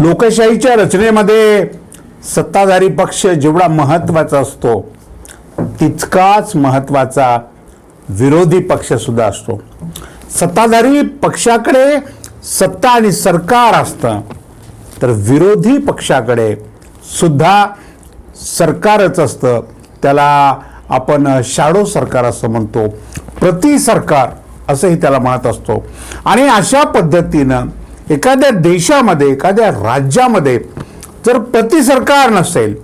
लोकशाहीच्या रचनेमध्ये सत्ताधारी पक्ष जेवढा महत्त्वाचा असतो तितकाच महत्त्वाचा विरोधी पक्ष सुद्धा असतो. सत्ताधारी पक्षाकडे सत्ता आणि सरकार असतं तर विरोधी पक्षाकडे सुद्धा सरकारच असतं. त्याला आपण शॅडो सरकार असं म्हणतो प्रति सरकार असंही त्याला म्हणत असतो. आणि अशा पद्धतीनं एखाद्या देशामध्ये एखाद्या राज्यामध्ये जर प्रति सरकार नसेल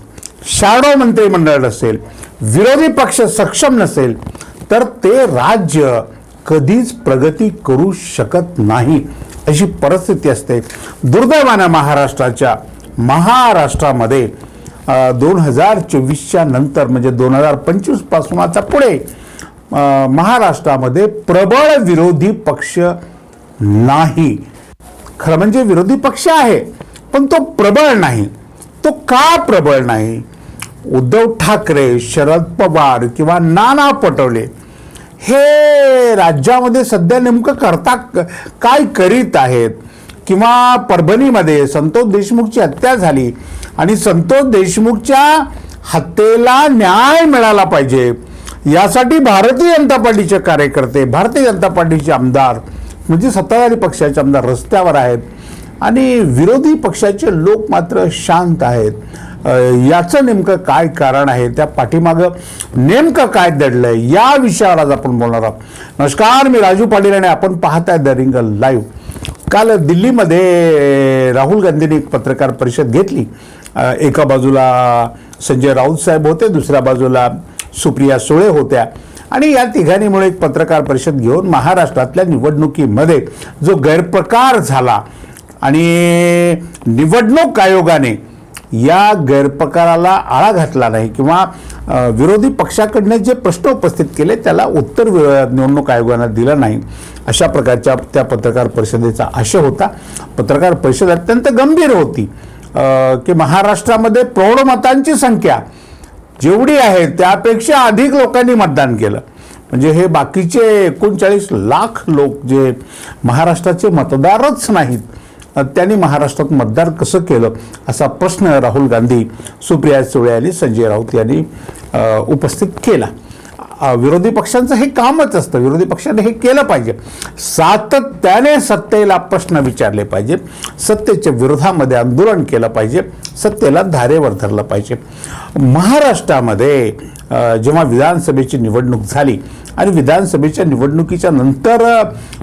शॅडो मंत्रिमंडळ नसेल विरोधी पक्ष सक्षम नसेल तर ते राज्य कधीच प्रगती करू शकत नाही अशी परिस्थिती असते. दुर्दैवानं महाराष्ट्राच्या महाराष्ट्रामध्ये दोन हजार चोवीसच्या नंतर म्हणजे दोन हजार पंचवीसपासून आता पुढे महाराष्ट्रामध्ये प्रबळ विरोधी पक्ष नाही. खरं म्हणजे विरोधी पक्ष आहे पण तो प्रबळ नाही. तो का प्रबळ नाही? उद्धव ठाकरे शरद पवार किंवा नाना पटोले हे राज्यामध्ये सध्या नेमकं करता काय करीत आहेत? किंवा परभणीमध्ये संतोष देशमुखची हत्या झाली आणि संतोष देशमुखच्या हत्येला न्याय मिळाला पाहिजे यासाठी भारतीय जनता पार्टीचे कार्यकर्ते भारतीय जनता पार्टीचे आमदार म्हणजे सत्ताधारी पक्षाचे आमदार रस्त्यावर आहेत. आणि विरोधी पक्षाचे लोक मात्र शांत आहेत. याचं नेमकं काय कारण आहे त्या पाठीमागं नेमकं काय दडलंय या विषयावर आज आपण बोलणार आहोत. नमस्कार मी राजू पाटील आणि आपण पाहताय द रिंग लाईव्ह. काल दिल्लीमध्ये राहुल गांधींनी एक पत्रकार परिषद घेतली. एका बाजूला संजय राऊत साहेब होते दुसऱ्या बाजूला सुप्रिया सुळे होत्या. आणि या तिघांनीमुळे एक पत्रकार परिषद घेऊन महाराष्ट्रातल्या निवडणुकीमध्ये जो गैरप्रकार झाला आणि निवडणूक आयोगाने या गैरप्रकाराला आळा घातला नाही किंवा विरोधी पक्षाकडनं जे प्रश्न उपस्थित केले त्याला उत्तर निवडणूक आयोगानं दिलं नाही. अशा प्रकारच्या त्या पत्रकार परिषदेचा आशय होता. पत्रकार परिषद अत्यंत गंभीर होती. की महाराष्ट्रामध्ये प्रौढ मतांची संख्या जेवढी आहे त्यापेक्षा अधिक लोकांनी मतदान केलं. म्हणजे हे बाकीचे एकोणचाळीस लाख लोक जे महाराष्ट्राचे मतदारच नाहीत त्यांनी महाराष्ट्रात मतदान कसं केलं असा प्रश्न राहुल गांधी सुप्रिया सुळे आणि संजय राऊत यांनी उपस्थित केला. विरोधी पक्षांचं हे कामच असतं. विरोधी पक्षाने हे केलं पाहिजे. सातत्याने सत्तेला प्रश्न विचारले पाहिजे. सत्तेच्या विरोधामध्ये आंदोलन केलं पाहिजे. सत्तेला धारेवर धरलं पाहिजे. महाराष्ट्रामध्ये जेव्हा विधानसभेची निवडणूक झाली आणि विधानसभेच्या निवडणुकीच्या नंतर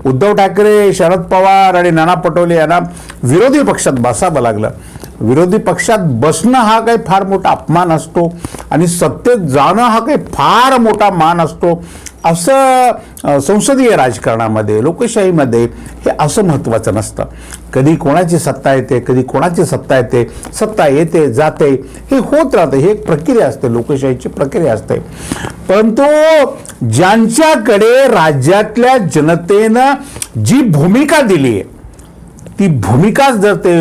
उद्धव ठाकरे शरद पवार आणि नाना पटोले यांना विरोधी पक्षात बसावं लागलं. विरोधी पक्षात बसणं हा काही फार मोठा अपमान असतो आणि सत्तेत जाणं हा काही फार मोठा मान असतो. असं संसदीय राजकारणामध्ये लोकशाहीमध्ये हे असं महत्त्वाचं नसतं. कधी कोणाची सत्ता येते कधी कोणाची सत्ता येते सत्ता येते जाते हे होत राहतं. हे एक प्रक्रिया असते लोकशाहीची प्रक्रिया असते. परंतु ज्यांच्याकडे राज्यातल्या जनतेनं जी भूमिका दिली आहे ती भूमिकाच जर ते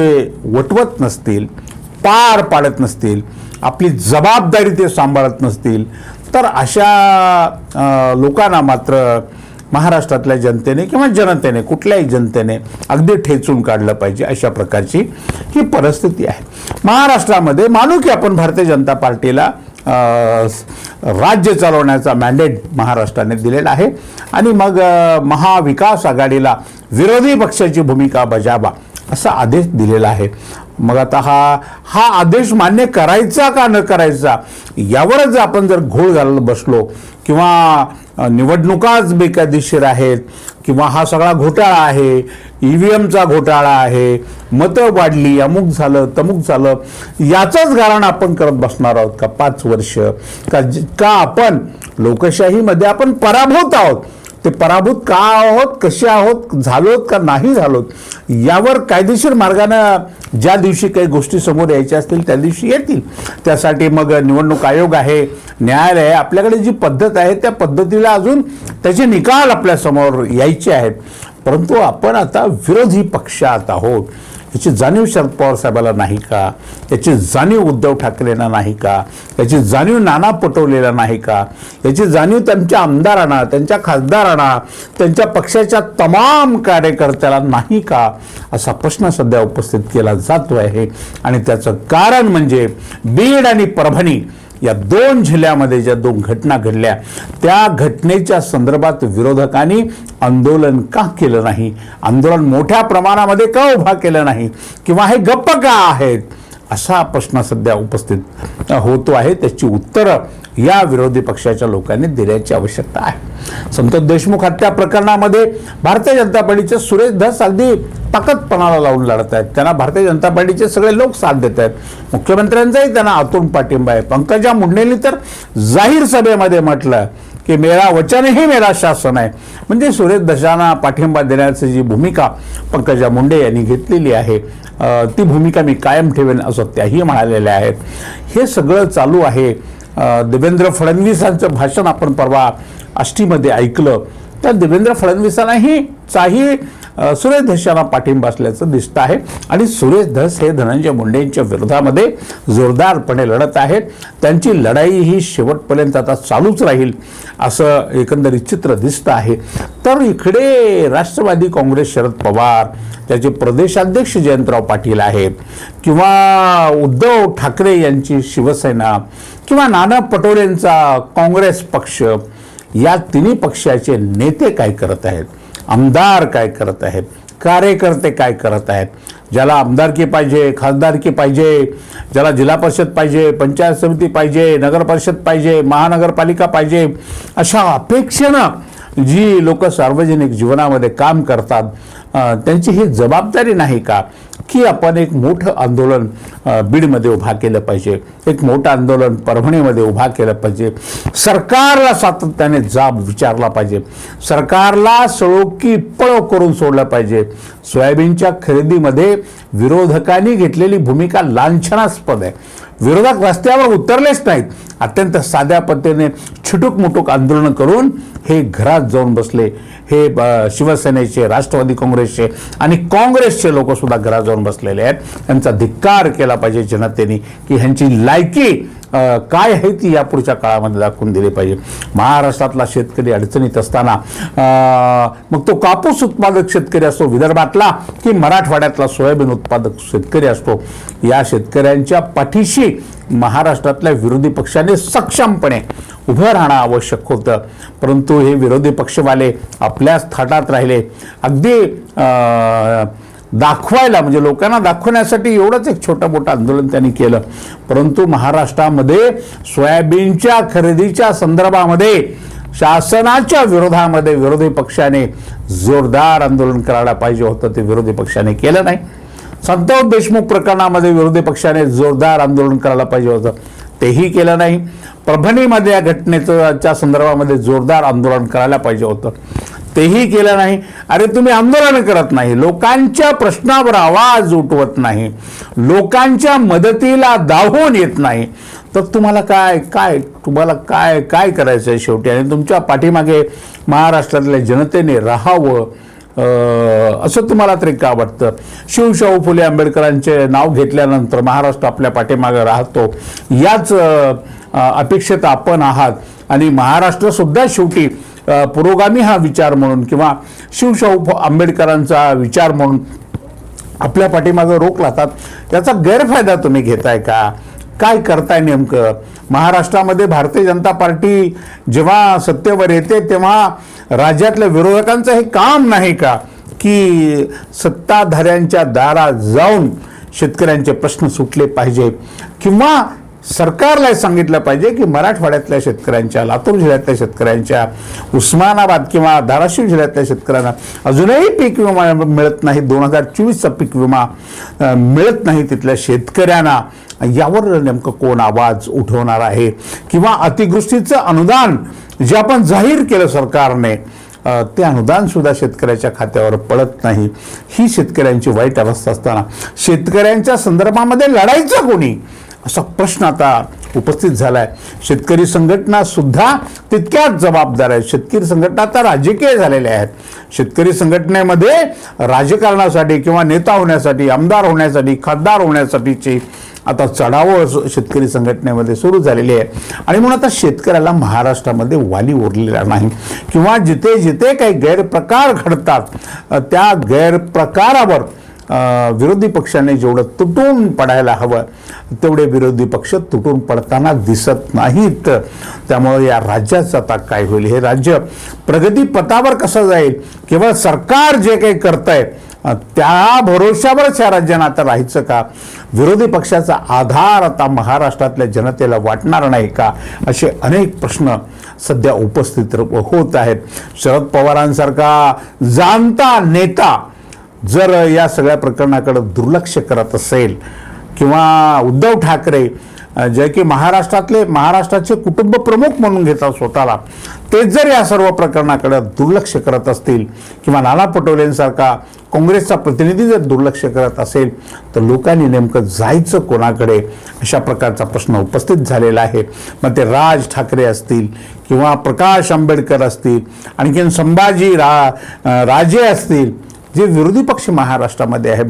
वटवत नसतील पार पाडत नसतील आपली जबाबदारी ते सांभाळत नसतील तर अशा लोकांना मात्र महाराष्ट्रातल्या जनतेने किंवा जनतेने कुठल्याही जनतेने अगदी ठेचून काढलं पाहिजे अशा प्रकारची ही परिस्थिती आहे. महाराष्ट्रामध्ये मानू की आपण भारतीय जनता पार्टीला राज्य चालवण्याचा मॅन्डेट महाराष्ट्राने दिलेला आहे. आणि मग महाविकास आघाडीला विरोधी पक्षाची भूमिका बजावा असा आदेश दिलेला आहे. मग आता हा हा आदेश मान्य करायचा का न करायचा? यावरच आपण जर घोळ घालत बसलो किंवा निवडणुकाच बेकायदेशीर आहेत किंवा हा सगळा घोटाळा आहे ई व्ही एमचा घोटाळा आहे मतं वाढली अमुक झालं तमुक झालं याचंच कारण आपण करत बसणार आहोत का पाच वर्ष? का का आपण लोकशाहीमध्ये आपण पराभूत आहोत ते पराभूत का आहोत कसे आहोत झालोत का नाही झालोत यावर कायदेशीर मार्गानं ज्या दिवशी काही गोष्टी समोर यायच्या असतील त्या दिवशी येतील. त्यासाठी मग निवडणूक आयोग आहे न्यायालय आहे आपल्याकडे जी पद्धत आहे त्या पद्धतीला अजून त्याचे निकाल आपल्यासमोर यायचे आहेत. परंतु आपण आता विरोधी पक्षात आहोत. याची जाणीव शरद पवार साहेबाला नाही का? याची जाणीव उद्धव ठाकरेंना नाही का? याची जाणीव नाना पटवलेला नाही का? याची जाणीव त्यांच्या आमदारांना त्यांच्या खासदारांना त्यांच्या पक्षाच्या तमाम कार्यकर्त्याला नाही का? असा प्रश्न सध्या उपस्थित केला जातो आहे आणि त्याचं कारण म्हणजे बीड आणि परभणी या दोन जिल्ह्यामध्ये ज्या दोन घटना घडल्या त्या घटनेच्या संदर्भात विरोधकांनी आंदोलन का केलं नाही? आंदोलन मोठ्या प्रमाणामध्ये का उभा केलं नाही? किंवा हे गप्प का आहेत? असा प्रश्न सध्या उपस्थित होतो आहे. त्याची उत्तरं या विरोधी पक्षाच्या लोकांनी देण्याची आवश्यकता आहे. संतोष देशमुख हत्या प्रकरणामध्ये भारतीय जनता पार्टीचे सुरेश धस अगदी ताकदपणाला लावून लढत आहेत. त्यांना भारतीय जनता पार्टीचे सगळे लोक साथ देत आहेत. मुख्यमंत्र्यांचाही त्यांना आतून पाठिंबा आहे. पंकजा मुंडेंनी तर जाहीर सभेमध्ये म्हटलं की मेरा वचन हे मेरा शासन आहे म्हणजे सुरेश दशांना पाठिंबा देण्याची जी भूमिका पंकजा मुंडे यांनी घेतलेली आहे ती भूमिका मी कायम ठेवेन असं त्याही म्हणालेल्या आहेत. हे सगळं चालू आहे. देवेंद्र फडणवीसांचं भाषण आपण परवा आष्टीमध्ये ऐकलं. तर देवेंद्र फडणवीसांनाही चाही सुरेश धस यांना पाठिंबा असल्याचं दिसतं आहे. आणि सुरेश धस हे धनंजय मुंडेंच्या विरोधामध्ये जोरदारपणे लढत आहेत. त्यांची लढाई ही शेवटपर्यंत आता चालूच राहील असं एकंदरीत चित्र दिसतं आहे. तर इकडे राष्ट्रवादी काँग्रेस शरद पवार त्याचे प्रदेशाध्यक्ष जयंतराव पाटील आहेत. किंवा उद्धव ठाकरे यांची शिवसेना किंवा नाना पटोलेंचा काँग्रेस पक्ष या तिन्ही पक्षाचे नेते काय करत आहेत? आमदार काय करत आहेत? कार्यकर्ते काय करत आहेत? ज्याला आमदारकी पाहिजे खासदारकी पाहिजे ज्याला जिल्हा परिषद पाहिजे पंचायत समिती पाहिजे नगर परिषद पाहिजे महानगरपालिका पाहिजे अशा अपेक्षेनं जी लोक सार्वजनिक जीवनामध्ये काम करतात त्यांची ही जबाबदारी नाही का की आपण एक मोठं आंदोलन बीडमध्ये उभा केलं पाहिजे एक मोठं आंदोलन परभणीमध्ये उभा केलं पाहिजे. सरकारला सातत्याने जाब विचारला पाहिजे. सरकारला सळो की पळो करून सोडलं पाहिजे. सोयाबीनच्या खरेदीमध्ये विरोधकांनी घेतलेली भूमिका लांछनास्पद आहे. विरोधक रस्त्यावर उतरलेच नाहीत. अत्यंत साध्या पद्धतीने छुटूक मुटूक आंदोलन करून हे घरात जाऊन बसले. हे शिवसेनेचे राष्ट्रवादी काँग्रेसचे आणि काँग्रेसचे लोकसुद्धा घरात जाऊन बसलेले आहेत. त्यांचा धिक्कार केला पाहिजे जनतेने की ह्यांची लायकी काय आहे ती यापुढच्या काळामध्ये दाखवून दिली पाहिजे? महाराष्ट्रातला शेतकरी अडचणीत असताना मग तो कापूस उत्पादक शेतकरी असतो विदर्भातला की मराठवाड्यातला सोयाबीन उत्पादक शेतकरी असतो? या शेतकऱ्यांच्या पाठीशी महाराष्ट्रातल्या विरोधी पक्षाने सक्षमपणे उभं राहणं आवश्यक होतं. परंतु हे विरोधी पक्षवाले आपल्याच थाटात राहिले. अगदी दाखवायला म्हणजे लोकांना दाखवण्यासाठी एवढंच एक छोटं मोठं आंदोलन त्यांनी केलं. परंतु महाराष्ट्रामध्ये सोयाबीनच्या खरेदीच्या संदर्भामध्ये शासनाच्या विरोधामध्ये विरोधी पक्षाने जोरदार आंदोलन करायला पाहिजे होतं ते विरोधी पक्षाने केलं नाही. संतोष देशमुख प्रकरणामध्ये विरोधी पक्षाने जोरदार आंदोलन करायला पाहिजे होतं तेही केलं नाही. परभणीमध्ये या घटनेच्या संदर्भामध्ये जोरदार आंदोलन करायला पाहिजे होतं. तेही केलं नाही. अरे तुम्ही आंदोलन करत नाही. लोकांच्या प्रश्नावर आवाज उठवत नाही. लोकांच्या मदतीला धावून येत नाही. तर तुम्हाला काय काय तुम्हाला काय काय करायचं आहे शेवटी? आणि तुमच्या पाठीमागे महाराष्ट्रातल्या जनतेने राहावं असं तुम्हाला तरी का वाटतं? शिवशाहू फुले आंबेडकरांचे नाव घेतल्यानंतर महाराष्ट्र आपल्या पाठीमागे राहतो. याच अपेक्षेत आपण आहात. आणि महाराष्ट्रसुद्धा शेवटी पुरोगामी हा विचार म्हणून किंवा शिवशाहू आंबेडकरांचा विचार म्हणून आपल्या पाठीमागं रोख लावतात याचा गैरफायदा तुम्ही घेताय का? काय करताय नेमकं? महाराष्ट्रामध्ये भारतीय जनता पार्टी जेव्हा सत्तेवर येते तेव्हा राज्यातल्या विरोधकांचं हे काम नाही का? की सत्ताधाऱ्यांच्या दारात जाऊन शेतकऱ्यांचे प्रश्न सुटले पाहिजे. किंवा सरकारला सांगितलं पाहिजे की मराठवाड्यातल्या शेतकऱ्यांच्या लातूर जिल्ह्यातल्या शेतकऱ्यांच्या उस्मानाबाद किंवा धाराशिव जिल्ह्यातल्या शेतकऱ्यांना अजूनही पीक विमा मिळत नाही. दोन हजार चोवीसचा पीक विमा मिळत नाही. तिथल्या शेतकऱ्यांना यावर नेमकं कोण आवाज उठवणार आहे? किंवा अतिवृष्टीचं अनुदान जे आपण जाहीर केलं सरकारने ते अनुदान सुद्धा शेतकऱ्याच्या खात्यावर पडत नाही. ही शेतकऱ्यांची वाईट अवस्था असताना शेतकऱ्यांच्या संदर्भामध्ये लढायचं कोणी? असा प्रश्न आता उपस्थित झाला आहे शेतकरी संघटनासुद्धा तितक्याच जबाबदार आहेत. शेतकरी संघटना आता राजकीय झालेल्या आहेत. शेतकरी संघटनेमध्ये राजकारणासाठी किंवा नेता होण्यासाठी आमदार होण्यासाठी खासदार होण्यासाठीची आता चढावं शेतकरी संघटनेमध्ये सुरू झालेली आहे. आणि म्हणून आता शेतकऱ्याला महाराष्ट्रामध्ये वाली उरलेला नाही. किंवा जिथे जिथे काही गैरप्रकार घडतात त्या गैरप्रकारावर विरोधी पक्षाने जेवढं तुटून पडायला हवं तेवढे विरोधी पक्ष तुटून पडताना दिसत नाहीत. त्यामुळे या राज्याचं आता काय होईल? हे राज्य प्रगतीपथावर कसं जाईल? केवळ सरकार जे काही करतंय आहे त्या भरोश्यावरच या राज्यानं आता राहायचं का? विरोधी पक्षाचा आधार आता महाराष्ट्रातल्या जनतेला वाटणार नाही का? असे अनेक प्रश्न सध्या उपस्थित होत आहेत. शरद पवारांसारखा जाणता नेता जर या सगळ्या प्रकरणाकडे दुर्लक्ष करत असेल किंवा उद्धव ठाकरे जे की महाराष्ट्रातले महाराष्ट्राचे कुटुंब प्रमुख म्हणून घेतात स्वतःला तेच जर या सर्व प्रकरणाकडे दुर्लक्ष करत असतील किंवा नाना पटोलेंसारखा काँग्रेसचा प्रतिनिधी जर दुर्लक्ष करत असेल तर लोकांनी नेमकं जायचं कोणाकडे? अशा प्रकारचा प्रश्न उपस्थित झालेला आहे. मग ते राज ठाकरे असतील किंवा प्रकाश आंबेडकर असतील आणखीन संभाजी रा राजे असतील जे विरोधी पक्ष महाराष्ट्रामध्ये आहे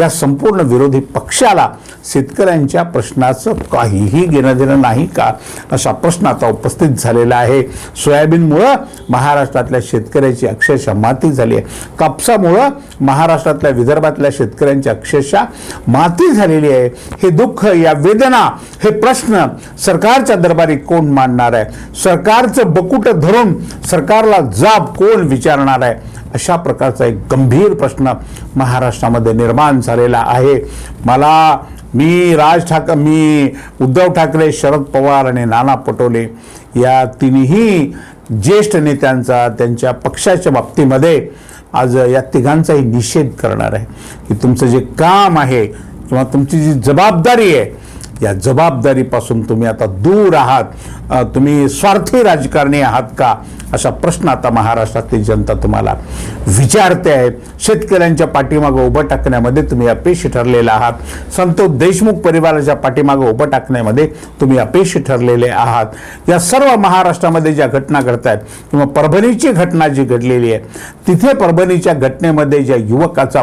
या संपूर्ण विरोधी पक्षाला शेतकऱ्यांच्या प्रश्नाचं काहीही घेणं देणं नाही का? असा प्रश्न आता उपस्थित झालेला आहे. सोयाबीनमुळं महाराष्ट्रातल्या शेतकऱ्याची अक्षरशः माती झाली आहे. कापसामुळं महाराष्ट्रातल्या विदर्भातल्या शेतकऱ्यांची अक्षरशः माती झालेली आहे. हे दुःख या वेदना हे प्रश्न सरकारच्या दरबारी कोण मांडणार आहे? सरकारचं बकुट धरून सरकारला जाब कोण विचारणार आहे? अशा प्रकारचा एक गंभीर प्रश्न महाराष्ट्रामध्ये निर्माण झालेला आहे. मला मी राज ठाकरे मी उद्धव ठाकरे शरद पवार आणि नाना पटोले या तिन्ही ज्येष्ठ नेत्यांचा त्यांच्या पक्षाच्या बाबतीमध्ये आज या तिघांचाही निषेध करणार आहे. की तुमचं जे काम आहे किंवा तुमची जी जबाबदारी आहे या जबाबदारीपासून तुम्ही आता दूर आहात. तुम्ही स्वार्थी राजकारणी आहात का? असा प्रश्न आता महाराष्ट्रातली जनता तुम्हाला विचारते आहे शेतकऱ्यांच्या पाठीमागं उभं टाकण्यामध्ये तुम्ही अपयशी ठरलेले आहात. संतोष देशमुख परिवाराच्या पाठीमागं उभं टाकण्यामध्ये तुम्ही अपयशी ठरलेले आहात. या सर्व महाराष्ट्रामध्ये ज्या घटना घडत आहेत किंवा परभणीची घटना जी घडलेली आहे तिथे परभणीच्या घटनेमध्ये ज्या युवकाचा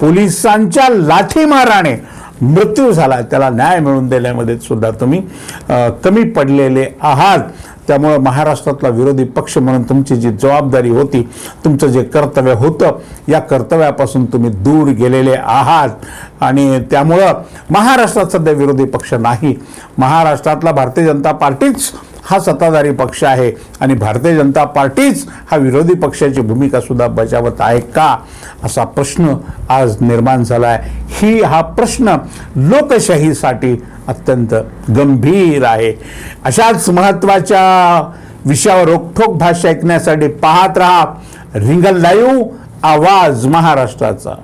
पोलिसांच्या लाठीमाराने मृत्यू झाला. त्याला न्याय मिळवून देण्यामध्ये सुद्धा तुम्ही कमी पडलेले आहात. त्यामुळं महाराष्ट्रातला विरोधी पक्ष म्हणून तुमची जी जबाबदारी होती तुमचं जे कर्तव्य होतं या कर्तव्यापासून तुम्ही दूर गेलेले आहात. आणि त्यामुळं महाराष्ट्रात सध्या विरोधी पक्ष नाही. महाराष्ट्रातला भारतीय जनता पार्टीच हा सत्ताधारी पक्ष आहे आणि भारतीय जनता पार्टीच हा विरोधी पक्षाची भूमिकासुद्धा बजावत आहे का असा प्रश्न आज निर्माण झाला आहे ही हा प्रश्न लोकशाहीसाठी अत्यंत गंभीर आहे. अशाच महत्त्वाच्या विषयावर रोखोक भाषा ऐकण्यासाठी पाहत राहा. रिंगल लाईव्ह आवाज महाराष्ट्राचा.